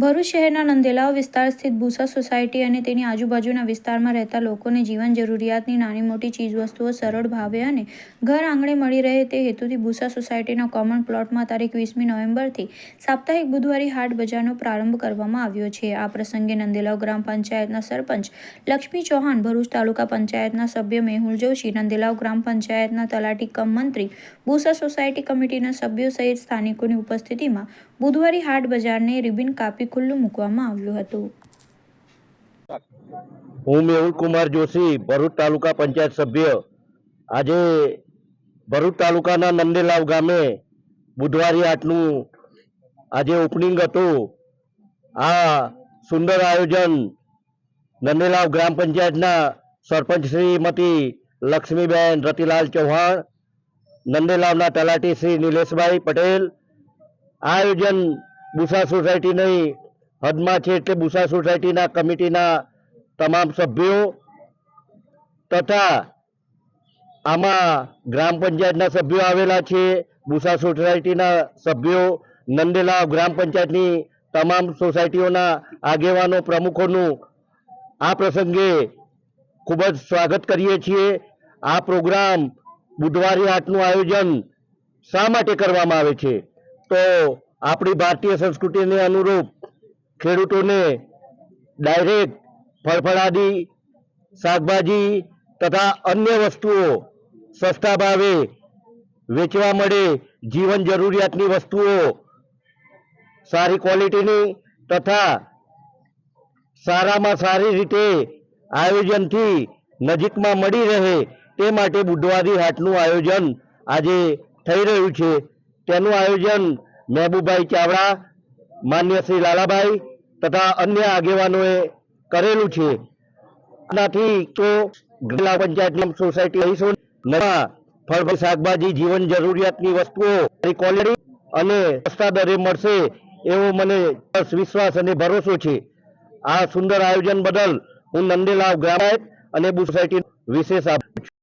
ભરૂચ શહેરના નંદેલાવ વિસ્તાર સ્થિત ભૂસા સોસાયટી અને તેની આજુબાજુના વિસ્તારમાં રહેતા લોકોને જીવન જરૂરિયાતની નાની મોટી ચીજવસ્તુઓ સરળ ભાવે અને ઘર આંગણે મળી રહે તે હેતુથી ભૂસા સોસાયટીના કોમન પ્લોટમાં તારીખ વીસમી નવેમ્બરથી સાપ્તાહિક બુધવારી હાટ બજારનો પ્રારંભ કરવામાં આવ્યો છે. આ પ્રસંગે નંદેલાવ ગ્રામ પંચાયતના સરપંચ લક્ષ્મી ચૌહાણ, ભરૂચ તાલુકા પંચાયતના સભ્ય મેહુલ જોશી, નંદેલાવ ગ્રામ પંચાયતના તલાટી કમ મંત્રી, ભૂસા સોસાયટી કમિટીના સભ્યો સહિત સ્થાનિકોની ઉપસ્થિતિમાં બુધવારી હાટ બજારને રિબિન કાપી ખુલ્લું મૂકવામાં આવ્યું હતું. હું મેહુલ કુમાર જોશી, ભરૂચ તાલુકા પંચાયત સભ્ય. આજે ભરૂચ તાલુકાના નંદેલાવ ગામે બુધવારી હાટનું આજે ઓપનિંગ હતું. આ સુંદર આયોજન નંદેલાવ ગ્રામ પંચાયતના સરપંચ શ્રીમતી લક્ષ્મીબેન રતિલાલ ચૌહાણ, નંદેલાવના તલાટી શ્રી નિલેશભાઈ પટેલ. આ આયોજન બુસા સોસાયટી નહીં. હદમાં છે એટલે બુસા સોસાયટીના કમિટીના તમામ સભ્યો તથા આમાં ગ્રામ પંચાયતના સભ્યો આવેલા છે. બુસા સોસાયટીના સભ્યો, નંદેલા ગ્રામ પંચાયતની તમામ સોસાયટીઓના આગેવાનો પ્રમુખોનું આ પ્રસંગે ખૂબ જ સ્વાગત કરીએ છીએ. આ પ્રોગ્રામ બુધવારી હાટનું આયોજન શા માટે કરવામાં આવે છે? તો આપણી ભારતીય સંસ્કૃતિને અનુરૂપ ખેડૂતોને ડાયરેક્ટ ફળફળાદી શાકભાજી તથા અન્ય વસ્તુઓ સસ્તા ભાવે વેચવા મળે, જીવન જરૂરિયાતની વસ્તુઓ સારી ક્વોલિટીની તથા સારામાં સારી રીતે આયોજનથી નજીકમાં મળી રહે તે માટે બુધવારી હાટનું આયોજન આજે થઈ રહ્યું છે. તેનું આયોજન મહેબૂબભાઈ ચાવડા, માન્ય શ્રી લાલાભાઈ તથા અન્ય આગેવાનોએ કરેલું છે. આનાથી તો જિલ્લા પંચાયત સોસાયટી લઈશું નવા ફળ શાકભાજી, જીવન જરૂરિયાતની વસ્તુઓ ક્વોલિટી અને સસ્તા દરે મળશે એવો મને વિશ્વાસ અને ભરોસો છે. આ સુંદર આયોજન બદલ હું નંદેલાવ ગ્રામ અને સોસાયટી વિશેષ આભાર